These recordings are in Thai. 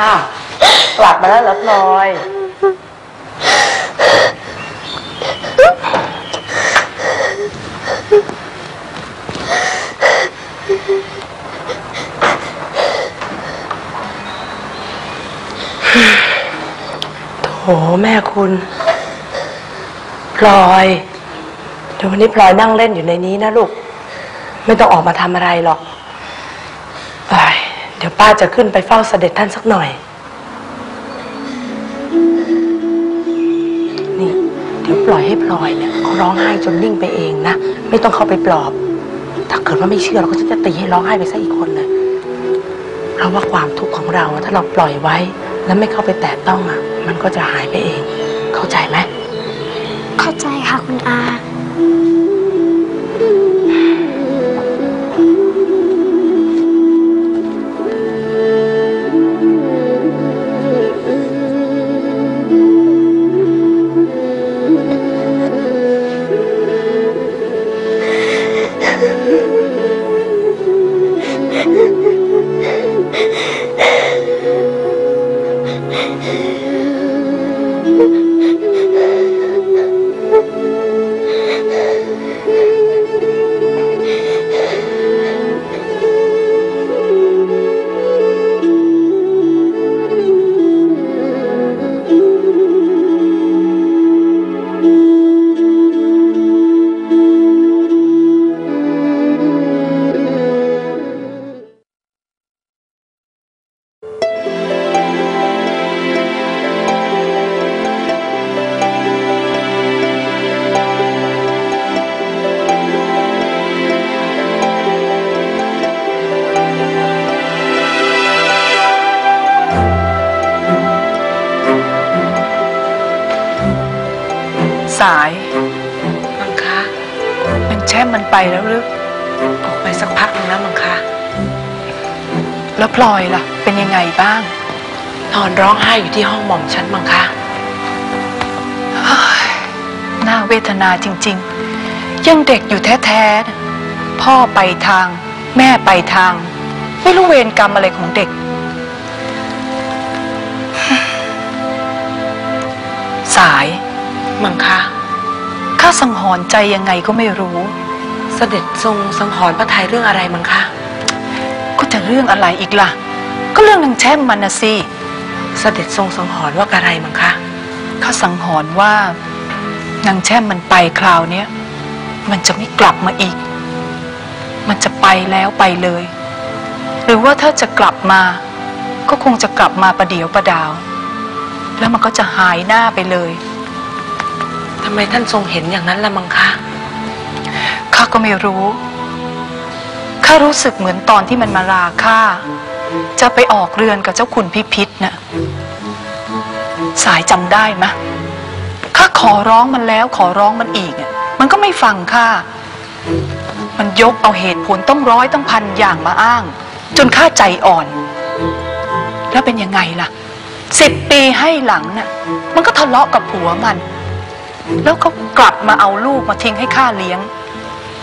อ้าวกลับมาแล้วเหรอพลอยโถแม่คุณ พลอยเดี๋ยววันนี้พลอยนั่งเล่นอยู่ในนี้นะลูก ไม่ต้องออกมาทำอะไรหรอก เดี๋ยวป้าจะขึ้นไปเฝ้าเสด็จท่านสักหน่อย นี่ เดี๋ยวปล่อยให้พลอยเนี่ยเขาร้องไห้จนนิ่งไปเองนะ ไม่ต้องเข้าไปปลอบ ถ้าเกิดว่าไม่เชื่อเราก็จะตีให้ร้องไห้ไปซะอีกคนเลยเพราะว่าความทุกข์ของเราถ้าเราปล่อยไว้ แล้วไม่เข้าไปแตะต้องอะ มันก็จะหายไปเอง เข้าใจไหม เข้าใจค่ะคุณอา Yeah. สายมังคะมันแช่มมันไปแล้วหรือออกไปสักพักนึงแล้วมังคะแล้วพลอยล่ะ เป็นยังไงบ้าง นอนร้องไห้อยู่ที่ห้องหม่อมฉันมังคะเฮ้ยน่าเวทนาจริง ๆ ยังเด็กอยู่แท้ๆนะพ่อไปทาง แม่ไปทาง ไม่รู้เวรกรรมอะไรของเด็ก สาย มังคะข้าสังหรณ์ใจยังไงก็ไม่รู้ เสด็จทรงสังหรณ์พระทัยเรื่องอะไรมังคะก็จะเรื่องอะไรอีกล่ะ ก็เรื่องนางแช่มมันนะสิเสด็จทรงสังหรณ์ว่าอะไรมังคะข้าสังหรณ์ว่านางแช่มมันไปคราวเนี้ยมันจะไม่กลับมาอีก มันจะไปแล้วไปเลย หรือว่าถ้าจะกลับมา ก็คงจะกลับมาประเดี๋ยวประดาว แล้วมันก็จะหายหน้าไปเลย ทำไมท่านทรงเห็นอย่างนั้นละมังคะ ข้าก็ไม่รู้ ข้ารู้สึกเหมือนตอนที่มันมาลาข้า จะไปออกเรือนกับเจ้าคุณพิพิธน่ะ สายจำได้ไหมะ ข้าขอร้องมันแล้วขอร้องมันอีก มันก็ไม่ฟังข้า มันยกเอาเหตุผลต้องร้อยต้องพันอย่างมาอ้าง จนข้าใจอ่อน แล้วเป็นยังไงล่ะสิบปีให้หลังน่ะ มันก็ทะเลาะกับผัวมัน แล้วก็กลับมาเอาลูกมาทิ้งให้ข้าเลี้ยง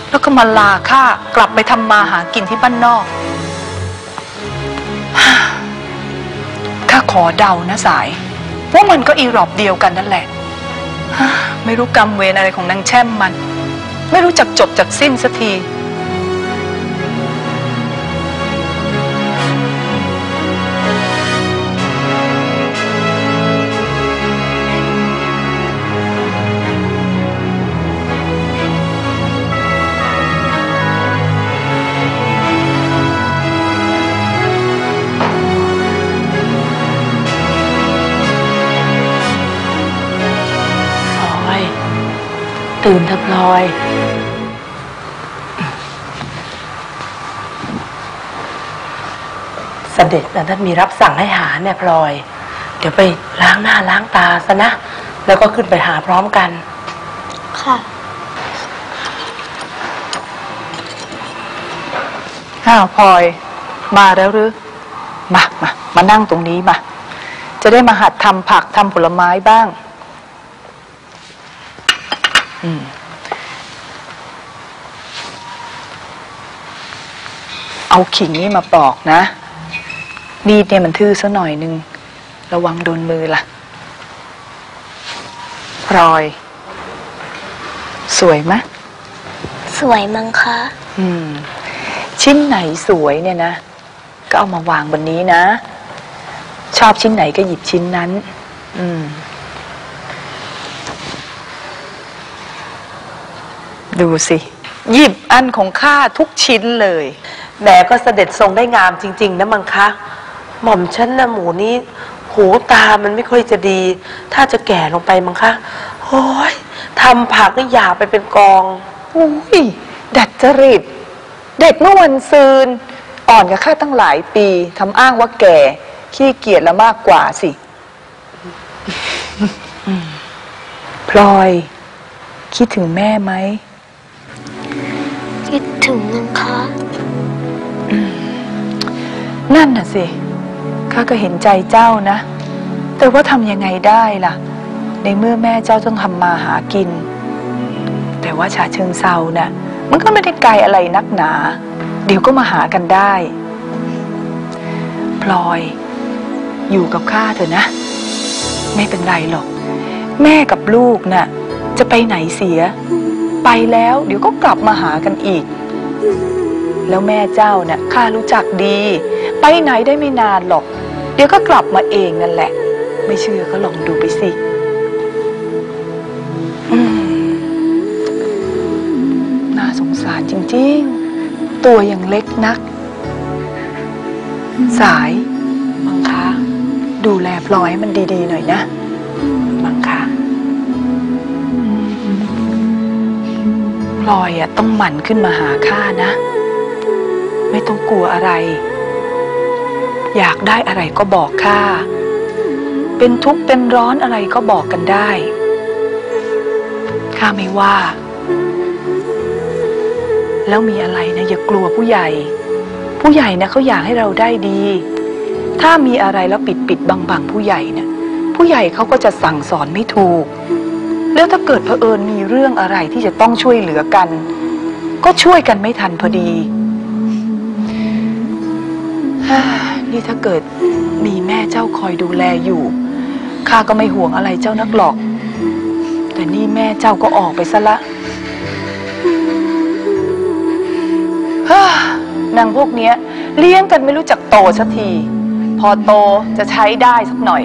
แล้วก็มาลาข้ากลับไปทำมาหากินที่บ้านนอกข้าขอเดานะสาย ว่ามันก็อีรอบเดียวกันนั่นแหละ ไม่รู้กรรมเวรอะไรของนางแช่มมัน ไม่รู้จักจบจักสิ้นสักที ตื่นเถอะพลอย เสด็จนะท่านมีรับสั่งให้หาเนี่ยพลอย เดี๋ยวไปล้างหน้าล้างตาซะนะ แล้วก็ขึ้นไปหาพร้อมกัน ค่ะ อ้าวพลอย มาแล้วหรือมามามานั่งตรงนี้มา จะได้มาหัดทำผักทำผลไม้บ้างอืม เอาขิงนี่มาปอกนะมีดเนี่ยมันทื่อซะหน่อยนึง ระวังโดนมือล่ะพลอย สวยไหมสวยมั้งคะ อืม ชิ้นไหนสวยเนี่ยนะ ก็เอามาวางบนนี้นะ ชอบชิ้นไหนก็หยิบชิ้นนั้น อืม ดูสิ หยิบอันของข้าทุกชิ้นเลย แหมก็เสด็จทรงได้งามจริง ๆ นะมังคะ หม่อมฉันนะหมูนี้หูตามันไม่ค่อยจะดี ถ้าจะแก่ลงไปมังคะโอ้ยทำผักก็หยาบไปเป็นกองอุ้ยดัดจริต เด็กเมื่อวันซืน อ่อนกับข้าตั้งหลายปีทำอ้างว่าแก่ ขี้เกียจแล้วมากกว่าสิ พลอย คิดถึงแม่ไหม คิดถึงมั้งคะ นั่นน่ะสิ ข้าก็เห็นใจเจ้านะ แต่ว่าทำยังไงได้ล่ะ ในเมื่อแม่เจ้าต้องทำมาหากิน แต่ว่าชาเชิงเซาน่ะ มันก็ไม่ได้ไกลอะไรนักหนา เดี๋ยวก็มาหากันได้ พลอย อยู่กับข้าเถอะนะ ไม่เป็นไรหรอก แม่กับลูกน่ะ จะไปไหนเสีย ไปแล้ว เดี๋ยวก็กลับมาหากันอีก แล้วแม่เจ้าเนี่ยข้ารู้จักดี ไปไหนได้ไม่นานหรอก เดี๋ยวก็กลับมาเองนั่นแหละ ไม่เชื่อก็ลองดูไปสิน่าสงสารจริงๆ ตัวยังเล็กนัก สายมังคะ ดูแลพลอยให้มันดีๆหน่อยนะ พลอยอะต้องหมั่นขึ้นมาหาข้านะ ไม่ต้องกลัวอะไร อยากได้อะไรก็บอกข้าเป็นทุกข์เป็นร้อนอะไรก็บอกกันได้ข้าไม่ว่า แล้วมีอะไรนะอย่ากลัวผู้ใหญ่ ผู้ใหญ่นะเขาอยากให้เราได้ดี ถ้ามีอะไรแล้วปิดปิดบังบังผู้ใหญ่นี่ยผู้ใหญ่เขาก็จะสั่งสอนไม่ถูก แล้วถ้าเกิดเผอิญมีเรื่องอะไรที่จะต้องช่วยเหลือกัน ก็ช่วยกันไม่ทันพอดี นี่ถ้าเกิดมีแม่เจ้าคอยดูแลอยู่ข้าก็ไม่ห่วงอะไรเจ้านักหรอก แต่นี่แม่เจ้าก็ออกไปซะละนางพวกเนี้ย เลี้ยงกันไม่รู้จักโตสักที พอโตจะใช้ได้สักหน่อย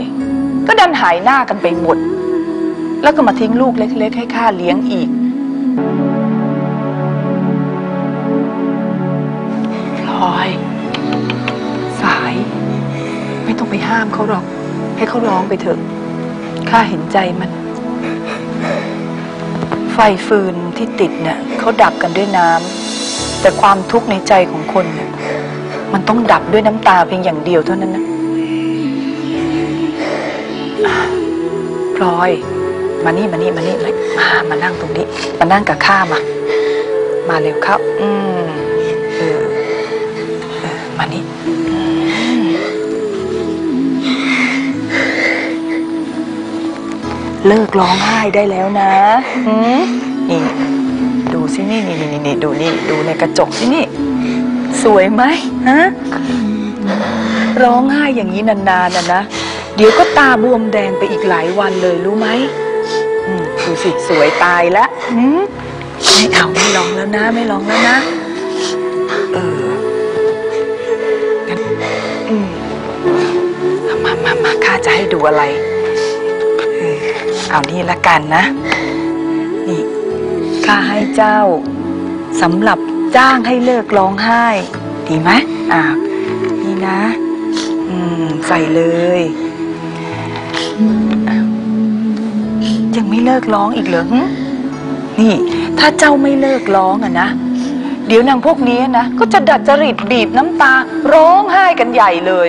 ก็ดันหายหน้ากันไปหมด แล้วก็มาทิ้งลูกเล็ก ๆ ให้ข้าเลี้ยงอีก พลอย สาย ไม่ต้องไปห้ามเขาหรอก ให้เขาร้องไปเถอะ ข้าเห็นใจมัน ไฟฟืนที่ติดเนี่ยเขาดับกันด้วยน้ำ แต่ความทุกข์ในใจของคนเนี่ยมันต้องดับด้วยน้ำตาเพียงอย่างเดียวเท่านั้นนะอะพลอย มานี่มานี่มานี่มามามานั่งตรงนี้ มานั่งกับข้ามา มาเร็วเข้า อืมเออเออมานี่เลิกร้องไห้ได้แล้วนะหืมนี่ ดูสินี่นี่นี่นี่ดูนี่ ดูในกระจกสินี่ สวยไหมฮะร้องไห้อย่างนี้นานๆนะนะ เดี๋ยวก็ตาบวมแดงไปอีกหลายวันเลยรู้ไหม ดูสิสวยตายแล้วหืมไม่เอาไม่ร้องแล้วนะ ไม่ร้องแล้วนะ เอออืมเอามามามาข้าจะให้ดูอะไรเออเอานี่ละกันนะ นี่ข้าให้เจ้าสำหรับจ้างให้เลิกร้องไห้ ดีไหมอ่านี่นะ อืม ใส่เลยอะ ยังไม่เลิกร้องอีกเหรอหึนี่ ถ้าเจ้าไม่เลิกร้องอะนะ เดี๋ยวนางพวกนี้นะ ก็จะดัดจริตบีบน้ำตา ร้องไห้กันใหญ่เลย